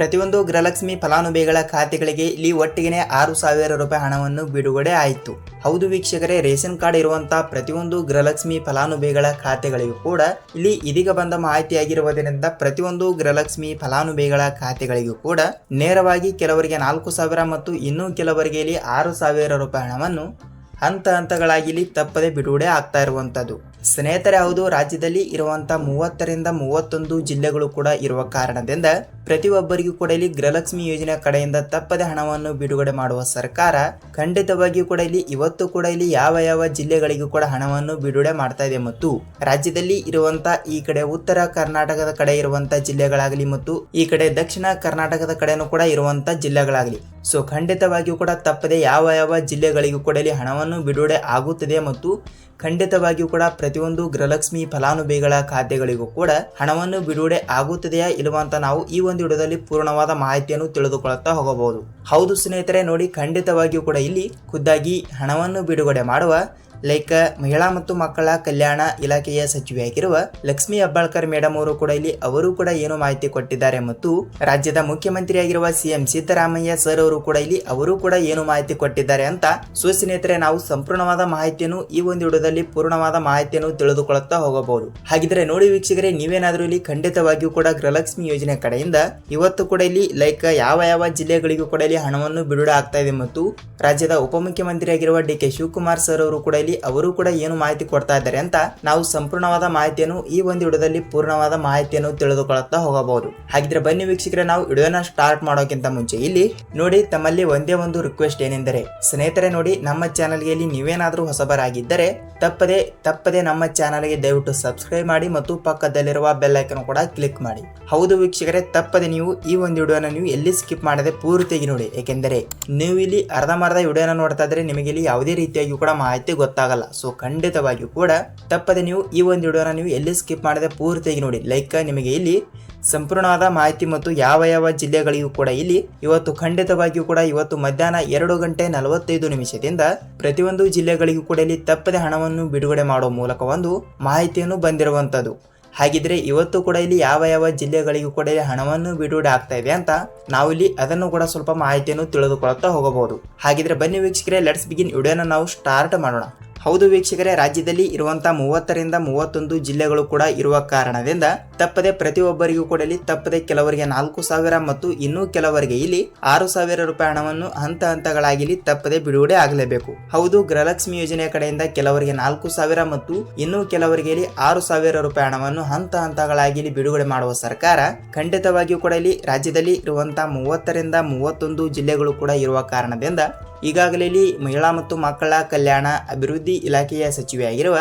ಪ್ರತಿಯೊಂದು ಗೃಹಲಕ್ಷ್ಮಿ ಫಲಾನುಭವಿಗಳ ಖಾತೆಗಳಿಗೆ ಇಲ್ಲಿ ಒಟ್ಟಿಗೆ ಆರು ಸಾವಿರ ರೂಪಾಯಿ ಹಣವನ್ನು ಬಿಡುಗಡೆ ಆಯಿತು. ಹೌದು ವೀಕ್ಷಕರೇ, ರೇಷನ್ ಕಾರ್ಡ್ ಇರುವಂತಹ ಪ್ರತಿಯೊಂದು ಗೃಹಲಕ್ಷ್ಮಿ ಫಲಾನುಭವಿಗಳ ಖಾತೆಗಳಿಗೂ ಕೂಡ ಇಲ್ಲಿ ಇದೀಗ ಬಂದ ಮಾಹಿತಿಯಾಗಿರುವುದರಿಂದ ಪ್ರತಿಯೊಂದು ಗೃಹಲಕ್ಷ್ಮಿ ಫಲಾನುಭವಿಗಳ ಖಾತೆಗಳಿಗೂ ಕೂಡ ನೇರವಾಗಿ ಕೆಲವರಿಗೆ ನಾಲ್ಕು ಸಾವಿರ ಮತ್ತು ಇನ್ನೂ ಕೆಲವರಿಗೆ ಇಲ್ಲಿ ಆರು ಸಾವಿರ ರೂಪಾಯಿ ಹಣವನ್ನು ಹಂತ ಹಂತಗಳಾಗಿ ಇಲ್ಲಿ ತಪ್ಪದೆ ಬಿಡುಗಡೆ ಆಗ್ತಾ ಇರುವಂತದ್ದು. ಸ್ನೇಹಿತರೆ, ಹೌದು, ರಾಜ್ಯದಲ್ಲಿ ಇರುವಂತ ಮೂವತ್ತರಿಂದ ಮೂವತ್ತೊಂದು ಜಿಲ್ಲೆಗಳು ಕೂಡ ಇರುವ ಕಾರಣದಿಂದ ಪ್ರತಿಯೊಬ್ಬರಿಗೂ ಕೂಡ ಇಲ್ಲಿ ಗೃಹಲಕ್ಷ್ಮಿ ಯೋಜನೆ ಕಡೆಯಿಂದ ತಪ್ಪದೆ ಹಣವನ್ನು ಬಿಡುಗಡೆ ಮಾಡುವ ಸರ್ಕಾರ ಖಂಡಿತವಾಗಿಯೂ ಕೂಡ ಇಲ್ಲಿ ಇವತ್ತು ಕೂಡ ಇಲ್ಲಿ ಯಾವ ಯಾವ ಜಿಲ್ಲೆಗಳಿಗೂ ಕೂಡ ಹಣವನ್ನು ಬಿಡುಗಡೆ ಮಾಡ್ತಾ ಇದೆ ಮತ್ತು ರಾಜ್ಯದಲ್ಲಿ ಇರುವಂತ ಈ ಕಡೆ ಉತ್ತರ ಕರ್ನಾಟಕದ ಕಡೆ ಇರುವಂತ ಜಿಲ್ಲೆಗಳಾಗಲಿ ಮತ್ತು ಈ ಕಡೆ ದಕ್ಷಿಣ ಕರ್ನಾಟಕದ ಕಡೆನೂ ಕೂಡ ಇರುವಂತ ಜಿಲ್ಲೆಗಳಾಗಲಿ. ಸೊ ಖಂಡಿತವಾಗಿಯೂ ಕೂಡ ತಪ್ಪದೆ ಯಾವ ಯಾವ ಜಿಲ್ಲೆಗಳಿಗೂ ಕೂಡ ಇಲ್ಲಿ ಹಣವನ್ನು ಬಿಡುಗಡೆ ಆಗುತ್ತದೆ ಮತ್ತು ಖಂಡಿತವಾಗಿಯೂ ಕೂಡ ಪ್ರತಿಯೊಂದು ಗೃಹಲಕ್ಷ್ಮಿ ಫಲಾನುಭವಿಗಳ ಖಾತೆಗಳಿಗೂ ಕೂಡ ಹಣವನ್ನು ಬಿಡುಗಡೆ ಆಗುತ್ತದೆಯಾ ಇಲ್ವಾ ಅಂತ ನಾವು ಈ ಒಂದು ವಿಡಿಯೋದಲ್ಲಿ ಪೂರ್ಣವಾದ ಮಾಹಿತಿಯನ್ನು ತಿಳಿದುಕೊಳ್ಳುತ್ತಾ ಹೋಗಬಹುದು. ಹೌದು ಸ್ನೇಹಿತರೆ, ನೋಡಿ ಖಂಡಿತವಾಗಿಯೂ ಕೂಡ ಇಲ್ಲಿ ಖುದ್ದಾಗಿ ಹಣವನ್ನು ಬಿಡುಗಡೆ ಮಾಡುವ ಲೈಕ್ ಮಹಿಳಾ ಮತ್ತು ಮಕ್ಕಳ ಕಲ್ಯಾಣ ಇಲಾಖೆಯ ಸಚಿವೆಯಾಗಿರುವ ಲಕ್ಷ್ಮಿ ಹೆಬ್ಬಾಳ್ಕರ್ ಮೇಡಮ್ ಅವರು ಕೂಡ ಇಲ್ಲಿ ಅವರು ಕೂಡ ಏನು ಮಾಹಿತಿ ಕೊಟ್ಟಿದ್ದಾರೆ ಮತ್ತು ರಾಜ್ಯದ ಮುಖ್ಯಮಂತ್ರಿಯಾಗಿರುವ ಸಿಎಂ ಸಿದ್ದರಾಮಯ್ಯ ಸರ್ ಅವರು ಕೂಡ ಇಲ್ಲಿ ಅವರು ಕೂಡ ಏನು ಮಾಹಿತಿ ಕೊಟ್ಟಿದ್ದಾರೆ ಅಂತ ಸುಸ್ನೇಹಿತರೆ, ನಾವು ಸಂಪೂರ್ಣವಾದ ಮಾಹಿತಿಯನ್ನು ಈ ಒಂದು ವಿಡಿಯೋದಲ್ಲಿ ಪೂರ್ಣವಾದ ಮಾಹಿತಿಯನ್ನು ತಿಳಿದುಕೊಳ್ಳುತ್ತಾ ಹೋಗಬಹುದು. ಹಾಗಿದ್ರೆ ನೋಡಿ ವೀಕ್ಷಕರೇ, ನೀವೇನಾದ್ರೂ ಇಲ್ಲಿ ಖಂಡಿತವಾಗಿಯೂ ಕೂಡ ಗೃಹಲಕ್ಷ್ಮಿ ಯೋಜನೆ ಕಡೆಯಿಂದ ಇವತ್ತು ಕೂಡ ಇಲ್ಲಿ ಲೈಕ್ ಯಾವ ಯಾವ ಜಿಲ್ಲೆಗಳಿಗೂ ಕೂಡ ಇಲ್ಲಿ ಹಣವನ್ನು ಬಿಡುಗಡೆ ಆಗ್ತಾ ಇದೆ ಮತ್ತು ರಾಜ್ಯದ ಉಪಮುಖ್ಯಮಂತ್ರಿಯಾಗಿರುವ ಡಿ ಕೆ ಶಿವಕುಮಾರ್ ಸರ್ ಅವರು ಕೂಡ ಅವರು ಕೂಡ ಏನು ಮಾಹಿತಿ ಕೊಡ್ತಾ ಇದ್ದಾರೆ ಅಂತ ನಾವು ಸಂಪೂರ್ಣವಾದ ಮಾಹಿತಿಯನ್ನು ಈ ಒಂದು ವಿಡಿಯೋದಲ್ಲಿ ಪೂರ್ಣವಾದ ಮಾಹಿತಿಯನ್ನು ತಿಳಿದುಕೊಳ್ಳುತ್ತಾ ಹೋಗಬಹುದು. ಹಾಗಿದ್ರೆ ಬನ್ನಿ ವೀಕ್ಷಕರೇ, ನಾವು ವಿಡಿಯೋನ ಸ್ಟಾರ್ಟ್ ಮಾಡೋಕ್ಕಿಂತ ಮುಂಚೆ ಇಲ್ಲಿ ನೋಡಿ ತಮ್ಮಲ್ಲಿ ಒಂದೇ ಒಂದು ರಿಕ್ವೆಸ್ಟ್ ಏನೆಂದರೆ, ಸ್ನೇಹಿತರೆ ನೋಡಿ, ನಮ್ಮ ಚಾನಲ್ಗೆ ಇಲ್ಲಿ ನೀವೇನಾದ್ರೂ ಹೊಸಬರಾಗಿದ್ದರೆ ತಪ್ಪದೆ ತಪ್ಪದೆ ನಮ್ಮ ಚಾನಲ್ಗೆ ದಯವಿಟ್ಟು ಸಬ್ಸ್ಕ್ರೈಬ್ ಮಾಡಿ ಮತ್ತು ಪಕ್ಕದಲ್ಲಿರುವ ಬೆಲ್ ಐಕನ್ ಕೂಡ ಕ್ಲಿಕ್ ಮಾಡಿ. ಹೌದು ವೀಕ್ಷಕರೇ, ತಪ್ಪದೆ ನೀವು ಈ ಒಂದು ವಿಡಿಯೋನ ನೀವು ಎಲ್ಲಿ ಸ್ಕಿಪ್ ಮಾಡದೆ ಪೂರ್ತಿಯಾಗಿ ನೋಡಿ. ಏಕೆಂದರೆ, ನೀವು ಇಲ್ಲಿ ಅರ್ಧಮರ್ಧ ವಿಡಿಯೋನ ನೋಡ್ತಾ ಇದ್ರೆ ನಿಮಗೆ ಇಲ್ಲಿ ಯಾವುದೇ ರೀತಿಯಾಗಿ ಕೂಡ ಮಾಹಿತಿ ಗೊತ್ತಾಗಲ್ಲ. ಸೊ ಖಂಡಿತವಾಗಿಯೂ ಕೂಡ ತಪ್ಪದೆ ನೀವು ಈ ಒಂದು ವಿಡಿಯೋನ ನೀವು ಎಲ್ಲಿ ಸ್ಕಿಪ್ ಮಾಡದೆ ಪೂರ್ತಿಯಾಗಿ ನೋಡಿ. ಲೈಕ್ ನಿಮಗೆ ಇಲ್ಲಿ ಸಂಪೂರ್ಣವಾದ ಮಾಹಿತಿ ಮತ್ತು ಯಾವ ಯಾವ ಜಿಲ್ಲೆಗಳಿಗೂ ಕೂಡ ಇಲ್ಲಿ ಇವತ್ತು ಖಂಡಿತವಾಗಿಯೂ ಕೂಡ ಇವತ್ತು ಮಧ್ಯಾಹ್ನ ಎರಡು ಗಂಟೆ ನಲವತ್ತೈದು ನಿಮಿಷದಿಂದ ಪ್ರತಿಯೊಂದು ಜಿಲ್ಲೆಗಳಿಗೂ ಕೂಡ ಇಲ್ಲಿ ತಪ್ಪದೆ ಹಣವನ್ನು ಬಿಡುಗಡೆ ಮಾಡುವ ಮೂಲಕ ಒಂದು ಮಾಹಿತಿಯನ್ನು ಬಂದಿರುವಂಥದ್ದು. ಹಾಗಿದ್ರೆ ಇವತ್ತು ಕೂಡ ಇಲ್ಲಿ ಯಾವ ಯಾವ ಜಿಲ್ಲೆಗಳಿಗೂ ಕೂಡ ಇಲ್ಲಿ ಹಣವನ್ನು ಬಿಡುಗಡೆ ಆಗ್ತಾ ಇದೆ ಅಂತ ನಾವು ಇಲ್ಲಿ ಅದನ್ನು ಕೂಡ ಸ್ವಲ್ಪ ಮಾಹಿತಿಯನ್ನು ತಿಳಿದುಕೊಳ್ಳುತ್ತಾ ಹೋಗಬಹುದು. ಹಾಗಿದ್ರೆ ಬನ್ನಿ ವೀಕ್ಷಕರೇ ಲೆಟ್ಸ್ ಬಿಗಿನ್ ವಿಡಿಯೋನ ನಾವು ಸ್ಟಾರ್ಟ್ ಮಾಡೋಣ. ಹೌದು ವೀಕ್ಷಕರೇ, ರಾಜ್ಯದಲ್ಲಿ ಇರುವಂತಹ ಮೂವತ್ತರಿಂದ ಮೂವತ್ತೊಂದು ಜಿಲ್ಲೆಗಳು ಕೂಡ ಇರುವ ಕಾರಣದಿಂದ ತಪ್ಪದೆ ಪ್ರತಿಯೊಬ್ಬರಿಗೂ ಕೂಡ ತಪ್ಪದೆ ಕೆಲವರಿಗೆ ನಾಲ್ಕು ಸಾವಿರ ಮತ್ತು ಇನ್ನೂ ಕೆಲವರಿಗೆ ಇಲ್ಲಿ ಆರು ಸಾವಿರ ರೂಪಾಯಿ ಹಣವನ್ನು ಹಂತ ಹಂತಗಳಾಗಿ ತಪ್ಪದೆ ಬಿಡುಗಡೆ ಆಗಲೇಬೇಕು. ಹೌದು, ಗೃಹಲಕ್ಷ್ಮಿ ಯೋಜನೆಯ ಕಡೆಯಿಂದ ಕೆಲವರಿಗೆ ನಾಲ್ಕು ಸಾವಿರ ಮತ್ತು ಇನ್ನೂ ಕೆಲವರಿಗೆ ಇಲ್ಲಿ ಆರು ಸಾವಿರ ರೂಪಾಯಿ ಹಣವನ್ನು ಹಂತ ಹಂತಗಳಾಗಿ ಬಿಡುಗಡೆ ಮಾಡುವ ಸರ್ಕಾರ ಖಂಡಿತವಾಗಿಯೂ ಕೂಡ ಇಲ್ಲಿ ರಾಜ್ಯದಲ್ಲಿ ಇರುವಂತಹ ಮೂವತ್ತರಿಂದ ಮೂವತ್ತೊಂದು ಜಿಲ್ಲೆಗಳು ಕೂಡ ಇರುವ ಕಾರಣದಿಂದ ಈಗಾಗಲೇ ಮಹಿಳಾ ಮತ್ತು ಮಕ್ಕಳ ಕಲ್ಯಾಣ ಅಭಿವೃದ್ಧಿ ಇಲಾಖೆಯ ಸಚಿವೆಯಾಗಿರುವ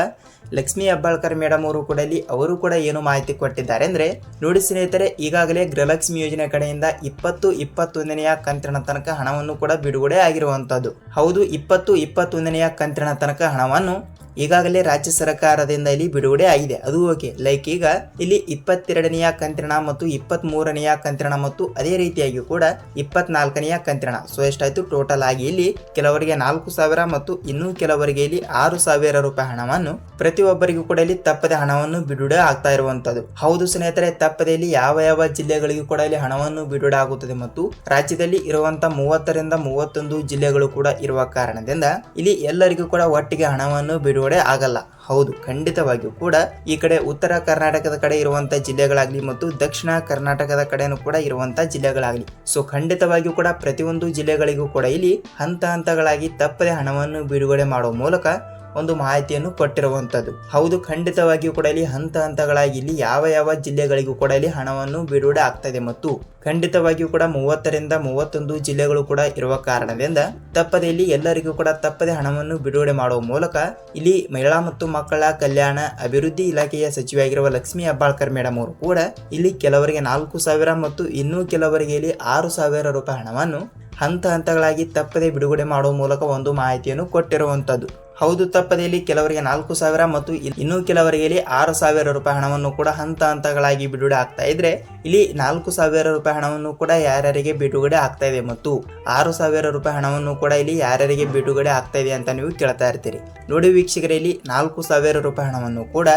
ಲಕ್ಷ್ಮೀ ಹೆಬ್ಬಾಳ್ಕರ್ ಮೇಡಮ್ ಅವರು ಕೂಡ ಇಲ್ಲಿ, ಅವರು ಕೂಡ ಏನು ಮಾಹಿತಿ ಕೊಟ್ಟಿದ್ದಾರೆ ಅಂದರೆ, ನೋಡಿ ಸ್ನೇಹಿತರೆ, ಈಗಾಗಲೇ ಗೃಹಲಕ್ಷ್ಮಿ ಯೋಜನೆ ಕಡೆಯಿಂದ ಇಪ್ಪತ್ತು ಇಪ್ಪತ್ತೊಂದನೆಯ ಕಂತಿನ ತನಕ ಹಣವನ್ನು ಕೂಡ ಬಿಡುಗಡೆ ಆಗಿರುವಂಥದ್ದು ಹೌದು, ಇಪ್ಪತ್ತು ಇಪ್ಪತ್ತೊಂದನೆಯ ಕಂತಿನ ತನಕ ಹಣವನ್ನು ಈಗಾಗಲೇ ರಾಜ್ಯ ಸರ್ಕಾರದಿಂದ ಇಲ್ಲಿ ಬಿಡುಗಡೆ ಆಗಿದೆ. ಅದು ಓಕೆ. ಲೈಕ್ ಈಗ ಇಲ್ಲಿ ಇಪ್ಪತ್ತೆರಡನೆಯ ಕಂತ್ರಣ ಮತ್ತು ಇಪ್ಪತ್ತ್ ಮೂರನೆಯ ಕಂತಿನ ಮತ್ತು ಅದೇ ರೀತಿಯಾಗಿ ಕೂಡ ಇಪ್ಪತ್ನಾಲ್ಕನೆಯ ಕಂತ್ರಣ. ಸೊ ಎಷ್ಟಾಯ್ತು? ಟೋಟಲ್ ಆಗಿ ಇಲ್ಲಿ ಕೆಲವರಿಗೆ ನಾಲ್ಕು ಸಾವಿರ ಮತ್ತು ಇನ್ನೂ ಕೆಲವರಿಗೆ ಇಲ್ಲಿ ಆರು ಸಾವಿರ ರೂಪಾಯಿ ಹಣವನ್ನು ಪ್ರತಿಯೊಬ್ಬರಿಗೂ ಕೂಡ ಇಲ್ಲಿ ತಪ್ಪದೆ ಹಣವನ್ನು ಬಿಡುಗಡೆ ಆಗ್ತಾ ಇರುವಂತದ್ದು ಹೌದು ಸ್ನೇಹಿತರೆ, ತಪ್ಪದೆ ಇಲ್ಲಿ ಯಾವ ಯಾವ ಜಿಲ್ಲೆಗಳಿಗೂ ಕೂಡ ಇಲ್ಲಿ ಹಣವನ್ನು ಬಿಡುಗಡೆ ಆಗುತ್ತದೆ ಮತ್ತು ರಾಜ್ಯದಲ್ಲಿ ಇರುವಂತಹ ಮೂವತ್ತರಿಂದ ಮೂವತ್ತೊಂದು ಜಿಲ್ಲೆಗಳು ಕೂಡ ಇರುವ ಕಾರಣದಿಂದ ಇಲ್ಲಿ ಎಲ್ಲರಿಗೂ ಕೂಡ ಒಟ್ಟಿಗೆ ಹಣವನ್ನು ಬಿಡುಗಡೆ ಆಗಲ್ಲ. ಹೌದು, ಖಂಡಿತವಾಗಿಯೂ ಕೂಡ ಈ ಕಡೆ ಉತ್ತರ ಕರ್ನಾಟಕದ ಕಡೆ ಇರುವಂತಹ ಜಿಲ್ಲೆಗಳಾಗಲಿ ಮತ್ತು ದಕ್ಷಿಣ ಕರ್ನಾಟಕದ ಕಡೆನೂ ಕೂಡ ಇರುವಂತಹ ಜಿಲ್ಲೆಗಳಾಗಲಿ. ಸೊ ಖಂಡಿತವಾಗಿಯೂ ಕೂಡ ಪ್ರತಿಯೊಂದು ಜಿಲ್ಲೆಗಳಿಗೂ ಕೂಡ ಇಲ್ಲಿ ಹಂತ ಹಂತಗಳಾಗಿ ತಪ್ಪದೆ ಹಣವನ್ನು ಬಿಡುಗಡೆ ಮಾಡುವ ಮೂಲಕ ಒಂದು ಮಾಹಿತಿಯನ್ನು ಕೊಟ್ಟಿರುವಂಥದ್ದು. ಹೌದು, ಖಂಡಿತವಾಗಿಯೂ ಕೂಡ ಇಲ್ಲಿ ಹಂತ ಹಂತಗಳಾಗಿ ಇಲ್ಲಿ ಯಾವ ಯಾವ ಜಿಲ್ಲೆಗಳಿಗೂ ಕೂಡ ಇಲ್ಲಿ ಹಣವನ್ನು ಬಿಡುಗಡೆ ಆಗ್ತದೆ ಮತ್ತು ಖಂಡಿತವಾಗಿಯೂ ಕೂಡ ಮೂವತ್ತರಿಂದ ಮೂವತ್ತೊಂದು ಜಿಲ್ಲೆಗಳು ಕೂಡ ಇರುವ ಕಾರಣದಿಂದ ತಪ್ಪದೆ ಇಲ್ಲಿ ಎಲ್ಲರಿಗೂ ಕೂಡ ತಪ್ಪದೆ ಹಣವನ್ನು ಬಿಡುಗಡೆ ಮಾಡುವ ಮೂಲಕ ಇಲ್ಲಿ ಮಹಿಳಾ ಮತ್ತು ಮಕ್ಕಳ ಕಲ್ಯಾಣ ಅಭಿವೃದ್ಧಿ ಇಲಾಖೆಯ ಸಚಿವೆಯಾಗಿರುವ ಲಕ್ಷ್ಮೀ ಹೆಬ್ಬಾಳ್ಕರ್ ಮೇಡಮ್ ಅವರು ಕೂಡ ಇಲ್ಲಿ ಕೆಲವರಿಗೆ ನಾಲ್ಕು ಸಾವಿರ ಮತ್ತು ಇನ್ನೂ ಕೆಲವರಿಗೆ ಇಲ್ಲಿ ಆರು ಸಾವಿರ ರೂಪಾಯಿ ಹಣವನ್ನು ಹಂತ ಹಂತಗಳಾಗಿ ತಪ್ಪದೆ ಬಿಡುಗಡೆ ಮಾಡುವ ಮೂಲಕ ಒಂದು ಮಾಹಿತಿಯನ್ನು ಕೊಟ್ಟಿರುವಂಥದ್ದು. ಹೌದು, ತಪ್ಪದೆಯಲ್ಲಿ ಕೆಲವರಿಗೆ ನಾಲ್ಕು ಸಾವಿರ ಮತ್ತು ಇನ್- ಇನ್ನೂ ಕೆಲವರಿಗೆ ಆರು ಸಾವಿರ ರೂಪಾಯಿ ಹಣವನ್ನು ಕೂಡ ಹಂತ ಹಂತಗಳಾಗಿ ಬಿಡುಗಡೆ ಆಗ್ತಾ ಇದ್ರೆ, ಇಲ್ಲಿ ನಾಲ್ಕು ಸಾವಿರ ರೂಪಾಯಿ ಹಣವನ್ನು ಕೂಡ ಯಾರ್ಯಾರಿಗೆ ಬಿಡುಗಡೆ ಆಗ್ತಾ ಇದೆ ಮತ್ತು ಆರು ಸಾವಿರ ರೂಪಾಯಿ ಹಣವನ್ನು ಕೂಡ ಇಲ್ಲಿ ಯಾರ್ಯಾರಿಗೆ ಬಿಡುಗಡೆ ಆಗ್ತಾ ಇದೆ ಅಂತ ನೀವು ಕೇಳ್ತಾ ಇರ್ತೀರಿ. ನೋಡಿ ವೀಕ್ಷಕರಲ್ಲಿ ನಾಲ್ಕು ಸಾವಿರ ರೂಪಾಯಿ ಹಣವನ್ನು ಕೂಡ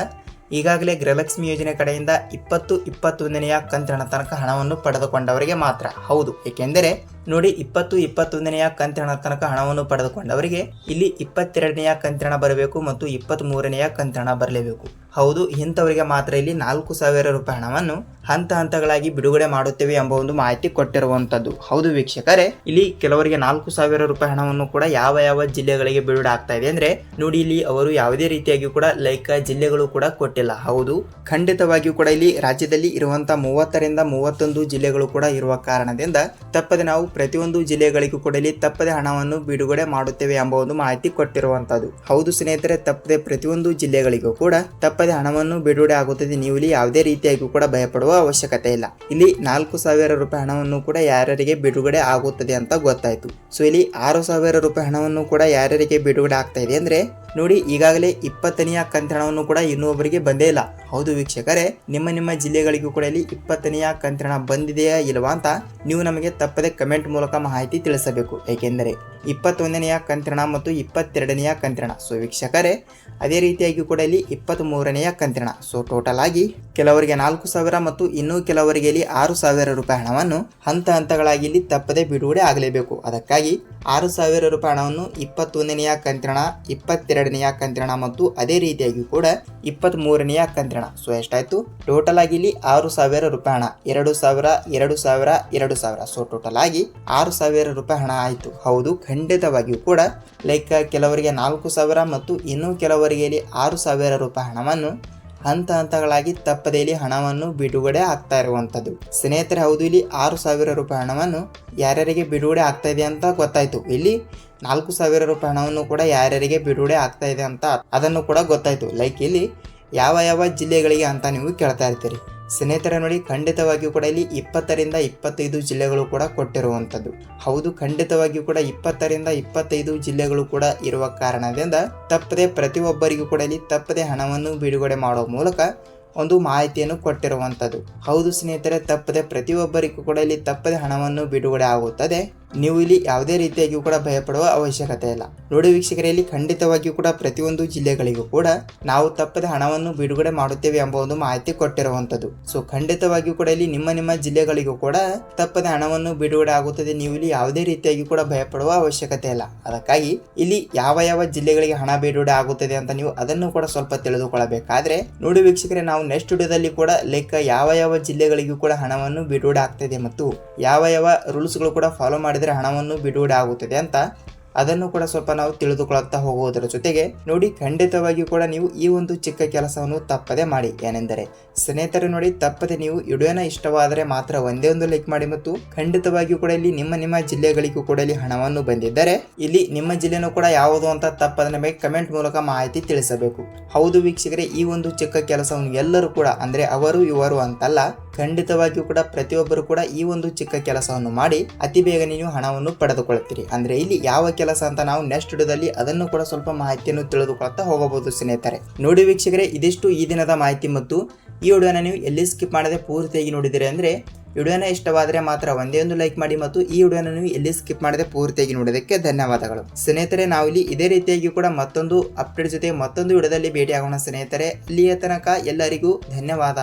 ಈಗಾಗಲೇ ಗೃಹಲಕ್ಷ್ಮಿ ಯೋಜನೆ ಕಡೆಯಿಂದ ಇಪ್ಪತ್ತು ಇಪ್ಪತ್ತೊಂದನೆಯ ಕಂತಿನ ತನಕ ಹಣವನ್ನು ಪಡೆದುಕೊಂಡವರಿಗೆ ಮಾತ್ರ. ಹೌದು, ಏಕೆಂದರೆ ನೋಡಿ ಇಪ್ಪತ್ತು ಇಪ್ಪತ್ತೊಂದನೆಯ ಕಂತಿನ ತನಕ ಹಣವನ್ನು ಪಡೆದುಕೊಂಡವರಿಗೆ ಇಲ್ಲಿ ಇಪ್ಪತ್ತೆರಡನೆಯ ಕಂತಿನ ಬರಬೇಕು ಮತ್ತು ಇಪ್ಪತ್ತ್ ಮೂರನೆಯ ಕಂತಿನ ಬರಲೇಬೇಕು. ಹೌದು, ಇಂಥವರಿಗೆ ಮಾತ್ರ ಇಲ್ಲಿ ನಾಲ್ಕು ಸಾವಿರ ರೂಪಾಯಿ ಹಣವನ್ನು ಹಂತ ಹಂತಗಳಾಗಿ ಬಿಡುಗಡೆ ಮಾಡುತ್ತೇವೆ ಎಂಬ ಒಂದು ಮಾಹಿತಿ ಕೊಟ್ಟಿರುವಂತದ್ದು ಹೌದು ವೀಕ್ಷಕರೇ, ಇಲ್ಲಿ ಕೆಲವರಿಗೆ ನಾಲ್ಕು ಸಾವಿರ ರೂಪಾಯಿ ಹಣವನ್ನು ಕೂಡ ಯಾವ ಯಾವ ಜಿಲ್ಲೆಗಳಿಗೆ ಬಿಡುಗಡೆ ಆಗ್ತಾ ಇದೆ ಅಂದ್ರೆ, ನೋಡಿ ಇಲ್ಲಿ ಅವರು ಯಾವುದೇ ರೀತಿಯಾಗಿ ಕೂಡ ಲೈಕ್ ಜಿಲ್ಲೆಗಳು ಕೂಡ ಕೊಟ್ಟಿಲ್ಲ. ಹೌದು, ಖಂಡಿತವಾಗಿಯೂ ಕೂಡ ಇಲ್ಲಿ ರಾಜ್ಯದಲ್ಲಿ ಇರುವಂತಹ ಮೂವತ್ತರಿಂದ ಮೂವತ್ತೊಂದು ಜಿಲ್ಲೆಗಳು ಕೂಡ ಇರುವ ಕಾರಣದಿಂದ ತಪ್ಪದೆ ನಾವು ಪ್ರತಿಯೊಂದು ಜಿಲ್ಲೆಗಳಿಗೂ ಕೂಡ ಇಲ್ಲಿ ತಪ್ಪದೆ ಹಣವನ್ನು ಬಿಡುಗಡೆ ಮಾಡುತ್ತೇವೆ ಎಂಬ ಒಂದು ಮಾಹಿತಿ ಕೊಟ್ಟಿರುವಂತದ್ದು ಹೌದು ಸ್ನೇಹಿತರೆ, ತಪ್ಪದೆ ಪ್ರತಿಯೊಂದು ಜಿಲ್ಲೆಗಳಿಗೂ ಕೂಡ ತಪ್ಪದೆ ಹಣವನ್ನು ಬಿಡುಗಡೆ ಆಗುತ್ತದೆ. ನೀವು ಇಲ್ಲಿ ಯಾವುದೇ ರೀತಿಯಾಗಿ ಕೂಡ ಭಯಪಡುವ ಅವಶ್ಯಕತೆ ಇಲ್ಲ. ಇಲ್ಲಿ ನಾಲ್ಕು ಸಾವಿರ ರೂಪಾಯಿ ಹಣವನ್ನು ಕೂಡ ಯಾರ್ಯಾರಿಗೆ ಬಿಡುಗಡೆ ಆಗುತ್ತದೆ ಅಂತ ಗೊತ್ತಾಯಿತು. ಸೊ, ಇಲ್ಲಿ ಆರು ಸಾವಿರ ರೂಪಾಯಿ ಹಣವನ್ನು ಕೂಡ ಯಾರ್ಯಾರಿಗೆ ಬಿಡುಗಡೆ ಆಗ್ತಾ ಇದೆ ಅಂದ್ರೆ, ನೋಡಿ, ಈಗಾಗಲೇ ಇಪ್ಪತ್ತನೆಯ ಕಂತಿನ ಹಣವನ್ನು ಕೂಡ ಇನ್ನೊಬ್ಬರಿಗೆ ಬಂದೇ ಇಲ್ಲ. ಹೌದು ವೀಕ್ಷಕರೇ, ನಿಮ್ಮ ನಿಮ್ಮ ಜಿಲ್ಲೆಗಳಿಗೂ ಕೂಡ ಇಲ್ಲಿ ಇಪ್ಪತ್ತನೆಯ ಕಂತ್ರಣ ಬಂದಿದೆಯಾ ಇಲ್ವಾ ಅಂತ ನೀವು ನಮಗೆ ತಪ್ಪದೆ ಕಮೆಂಟ್ ಮೂಲಕ ಮಾಹಿತಿ ತಿಳಿಸಬೇಕು. ಏಕೆಂದರೆ ಇಪ್ಪತ್ತೊಂದನೆಯ ಕಂತ್ರಣ ಮತ್ತು ಇಪ್ಪತ್ತೆರಡನೆಯ ಕಂತ್ರಣ. ಸೊ ವೀಕ್ಷಕರೇ, ಅದೇ ರೀತಿಯಾಗಿ ಕೂಡ ಇಲ್ಲಿ ಇಪ್ಪತ್ತ್ ಮೂರನೆಯ ಕಂತ್ರಣ. ಸೊ ಟೋಟಲ್ ಆಗಿ ಕೆಲವರಿಗೆ ನಾಲ್ಕು ಸಾವಿರ ಮತ್ತು ಇನ್ನೂ ಕೆಲವರಿಗೆ ಇಲ್ಲಿ ಆರು ಸಾವಿರ ರೂಪಾಯಿ ಹಣವನ್ನು ಹಂತ ಹಂತಗಳಾಗಿ ಇಲ್ಲಿ ತಪ್ಪದೆ ಬಿಡುಗಡೆ ಆಗಲೇಬೇಕು. ಅದಕ್ಕಾಗಿ ಆರು ಸಾವಿರ ರೂಪಾಯಿ ಹಣವನ್ನು ಇಪ್ಪತ್ತೊಂದನೆಯ ಕಂತ್ರಣ ಇಪ್ಪತ್ತೆರಡನೆಯ ಕಂತ್ರಣ ಮತ್ತು ಅದೇ ರೀತಿಯಾಗಿ ಕೂಡ ಇಪ್ಪತ್ತ್ ಮೂರನೆಯ ಕಂತ್ರಣ ಸೊ ಎಷ್ಟಾಯ್ತು? ಟೋಟಲ್ ಆಗಿ ಇಲ್ಲಿ ಆರು ಸಾವಿರ ರೂಪಾಯಿ ಹಣ. ಎರಡು ಸಾವಿರ ಎರಡು ಸಾವಿರ ಎರಡು ಸಾವಿರ. ಸೊ ಟೋಟಲ್ ಆಗಿ ಆರು ಸಾವಿರ ರೂಪಾಯಿ ಹಣ ಆಯಿತು. ಹೌದು, ಖಂಡಿತವಾಗಿಯೂ ಕೂಡ ಲೈಕ್ ಕೆಲವರಿಗೆ ನಾಲ್ಕು ಸಾವಿರ ಮತ್ತು ಇನ್ನೂ ಕೆಲವರಿಗೆ ಇಲ್ಲಿ ಆರು ಸಾವಿರ ರೂಪಾಯಿ ಹಣವನ್ನು ಹಂತ ಹಂತಗಳಾಗಿ ತಪ್ಪದೇ ಇಲ್ಲಿ ಹಣವನ್ನು ಬಿಡುಗಡೆ ಆಗ್ತಾ ಇರುವಂಥದ್ದು. ಸ್ನೇಹಿತರೆ, ಹೌದು, ಇಲ್ಲಿ ಆರು ಸಾವಿರ ರೂಪಾಯಿ ಹಣವನ್ನು ಯಾರ್ಯಾರಿಗೆ ಬಿಡುಗಡೆ ಆಗ್ತಾ ಇದೆ ಅಂತ ಗೊತ್ತಾಯ್ತು. ಇಲ್ಲಿ ನಾಲ್ಕು ಸಾವಿರ ರೂಪಾಯಿ ಹಣವನ್ನು ಕೂಡ ಯಾರ್ಯಾರಿಗೆ ಬಿಡುಗಡೆ ಆಗ್ತಾ ಇದೆ ಅಂತ ಅದನ್ನು ಕೂಡ ಗೊತ್ತಾಯ್ತು. ಲೈಕ್ ಇಲ್ಲಿ ಯಾವ ಯಾವ ಜಿಲ್ಲೆಗಳಿಗೆ ಅಂತ ನೀವು ಕೇಳ್ತಾ ಇರ್ತೀರಿ. ಸ್ನೇಹಿತರ ನೋಡಿ ಖಂಡಿತವಾಗಿಯೂ ಕೂಡ ಇಲ್ಲಿ ಇಪ್ಪತ್ತರಿಂದ ಇಪ್ಪತ್ತೈದು ಜಿಲ್ಲೆಗಳು ಕೂಡ ಕೊಟ್ಟಿರುವಂಥದ್ದು. ಹೌದು, ಖಂಡಿತವಾಗಿಯೂ ಕೂಡ ಇಪ್ಪತ್ತರಿಂದ ಇಪ್ಪತ್ತೈದು ಜಿಲ್ಲೆಗಳು ಕೂಡ ಇರುವ ಕಾರಣದಿಂದ ತಪ್ಪದೆ ಪ್ರತಿಯೊಬ್ಬರಿಗೂ ಕೂಡ ಇಲ್ಲಿ ತಪ್ಪದೆ ಹಣವನ್ನು ಬಿಡುಗಡೆ ಮಾಡುವ ಮೂಲಕ ಒಂದು ಮಾಹಿತಿಯನ್ನು ಕೊಟ್ಟಿರುವಂಥದ್ದು. ಹೌದು ಸ್ನೇಹಿತರೆ, ತಪ್ಪದೆ ಪ್ರತಿಯೊಬ್ಬರಿಗೂ ಕೂಡ ಇಲ್ಲಿ ತಪ್ಪದೆ ಹಣವನ್ನು ಬಿಡುಗಡೆ ಆಗುತ್ತದೆ. ನೀವು ಇಲ್ಲಿ ಯಾವುದೇ ರೀತಿಯಾಗಿಯೂ ಕೂಡ ಭಯಪಡುವ ಅವಶ್ಯಕತೆ ಇಲ್ಲ. ನೋಡಿ ವೀಕ್ಷಕರೇ, ಇಲ್ಲಿ ಖಂಡಿತವಾಗಿಯೂ ಕೂಡ ಪ್ರತಿಯೊಂದು ಜಿಲ್ಲೆಗಳಿಗೂ ಕೂಡ ನಾವು ತಪ್ಪದ ಹಣವನ್ನು ಬಿಡುಗಡೆ ಮಾಡುತ್ತೇವೆ ಎಂಬ ಒಂದು ಮಾಹಿತಿ ಕೊಟ್ಟಿರುವಂಥದ್ದು. ಸೊ ಖಂಡಿತವಾಗಿಯೂ ಕೂಡ ಇಲ್ಲಿ ನಿಮ್ಮ ನಿಮ್ಮ ಜಿಲ್ಲೆಗಳಿಗೂ ಕೂಡ ತಪ್ಪದ ಹಣವನ್ನು ಬಿಡುಗಡೆ ಆಗುತ್ತದೆ. ನೀವು ಇಲ್ಲಿ ಯಾವುದೇ ರೀತಿಯಾಗಿ ಕೂಡ ಭಯಪಡುವ ಅವಶ್ಯಕತೆ ಇಲ್ಲ. ಅದಕ್ಕಾಗಿ ಇಲ್ಲಿ ಯಾವ ಯಾವ ಜಿಲ್ಲೆಗಳಿಗೆ ಹಣ ಬಿಡುಗಡೆ ಆಗುತ್ತದೆ ಅಂತ ನೀವು ಅದನ್ನು ಕೂಡ ಸ್ವಲ್ಪ ತಿಳಿದುಕೊಳ್ಳಬೇಕಾದ್ರೆ, ನೋಡಿ ವೀಕ್ಷಕರೇ, ನಾವು ನೆಕ್ಸ್ಟ್ ವಿಡಿಯೋದಲ್ಲಿ ಕೂಡ ಲೈಕ್ ಯಾವ ಯಾವ ಜಿಲ್ಲೆಗಳಿಗೂ ಕೂಡ ಹಣವನ್ನು ಬಿಡುಗಡೆ ಆಗ್ತದೆ ಮತ್ತು ಯಾವ ಯಾವ ರೂಲ್ಸ್ಗಳು ಕೂಡ ಫಾಲೋ ಮಾಡಿದರೆ ಹಣವನ್ನು ಬಿಡುಗಡೆ ಆಗುತ್ತದೆ ಅಂತ ಅದನ್ನು ಕೂಡ ಸ್ವಲ್ಪ ನಾವು ತಿಳಿದುಕೊಳ್ಳುತ್ತಾ ಹೋಗುವುದರ ಜೊತೆಗೆ ನೋಡಿ, ಖಂಡಿತವಾಗಿಯೂ ಕೂಡ ನೀವು ಈ ಒಂದು ಚಿಕ್ಕ ಕೆಲಸವನ್ನು ತಪ್ಪದೆ ಮಾಡಿ. ಏನೆಂದರೆ, ಸ್ನೇಹಿತರು ನೋಡಿ, ತಪ್ಪದೆ ನೀವು ವಿಡಿಯೋನ ಇಷ್ಟವಾದರೆ ಮಾತ್ರ ಒಂದೇ ಒಂದು ಲೈಕ್ ಮಾಡಿ ಮತ್ತು ಖಂಡಿತವಾಗಿಯೂ ಕೂಡ ಇಲ್ಲಿ ನಿಮ್ಮ ನಿಮ್ಮ ಜಿಲ್ಲೆಗಳಿಗೂ ಕೂಡ ಇಲ್ಲಿ ಹಣವನ್ನು ಬಂದಿದ್ದರೆ ಇಲ್ಲಿ ನಿಮ್ಮ ಜಿಲ್ಲೆನೂ ಕೂಡ ಯಾವುದು ಅಂತ ತಪ್ಪದ ನಮಗೆ ಕಮೆಂಟ್ ಮೂಲಕ ಮಾಹಿತಿ ತಿಳಿಸಬೇಕು. ಹೌದು ವೀಕ್ಷಕರೇ, ಈ ಒಂದು ಚಿಕ್ಕ ಕೆಲಸವನ್ನು ಎಲ್ಲರೂ ಕೂಡ, ಅಂದ್ರೆ ಅವರು, ಇವರು ಅಂತಲ್ಲ, ಖಂಡಿತವಾಗಿಯೂ ಕೂಡ ಪ್ರತಿಯೊಬ್ಬರು ಕೂಡ ಈ ಒಂದು ಚಿಕ್ಕ ಕೆಲಸವನ್ನು ಮಾಡಿ ಅತಿ ಬೇಗ ನೀವು ಹಣವನ್ನು ಪಡೆದುಕೊಳ್ಳುತ್ತೀರಿ. ಅಂದ್ರೆ ಇಲ್ಲಿ ಯಾವ ಕೆಲಸ ಅಂತ ನಾವು ನೆಕ್ಸ್ಟ್ ವಿಡಿಯೋದಲ್ಲಿ ಅದನ್ನು ಕೂಡ ಸ್ವಲ್ಪ ಮಾಹಿತಿಯನ್ನು ತಿಳಿದುಕೊಳ್ಳುತ್ತಾ ಹೋಗಬಹುದು ಸ್ನೇಹಿತರೆ. ನೋಡಿ ವೀಕ್ಷಕರೇ, ಇದಿಷ್ಟು ಈ ದಿನದ ಮಾಹಿತಿ ಮತ್ತು ಈ ವಿಡಿಯೋನ ನೀವು ಎಲ್ಲಿ ಸ್ಕಿಪ್ ಮಾಡದೆ ಪೂರ್ತಿಯಾಗಿ ನೋಡಿದರೆ ಅಂದ್ರೆ ವಿಡಿಯೋನ ಇಷ್ಟವಾದರೆ ಮಾತ್ರ ಒಂದೇ ಒಂದು ಲೈಕ್ ಮಾಡಿ ಮತ್ತು ಈ ವಿಡಿಯೋನ ನೀವು ಎಲ್ಲಿ ಸ್ಕಿಪ್ ಮಾಡದೆ ಪೂರ್ತಿಯಾಗಿ ನೋಡೋದಕ್ಕೆ ಧನ್ಯವಾದಗಳು. ಸ್ನೇಹಿತರೆ ನಾವಿಲ್ಲಿ ಇದೇ ರೀತಿಯಾಗಿ ಕೂಡ ಮತ್ತೊಂದು ಅಪ್ಡೇಟ್ ಜೊತೆ ಮತ್ತೊಂದು ವಿಡಿಯೋದಲ್ಲಿ ಭೇಟಿಯಾಗೋಣ ಸ್ನೇಹಿತರೆ. ಇಲ್ಲಿಯ ತನಕ ಎಲ್ಲರಿಗೂ ಧನ್ಯವಾದ.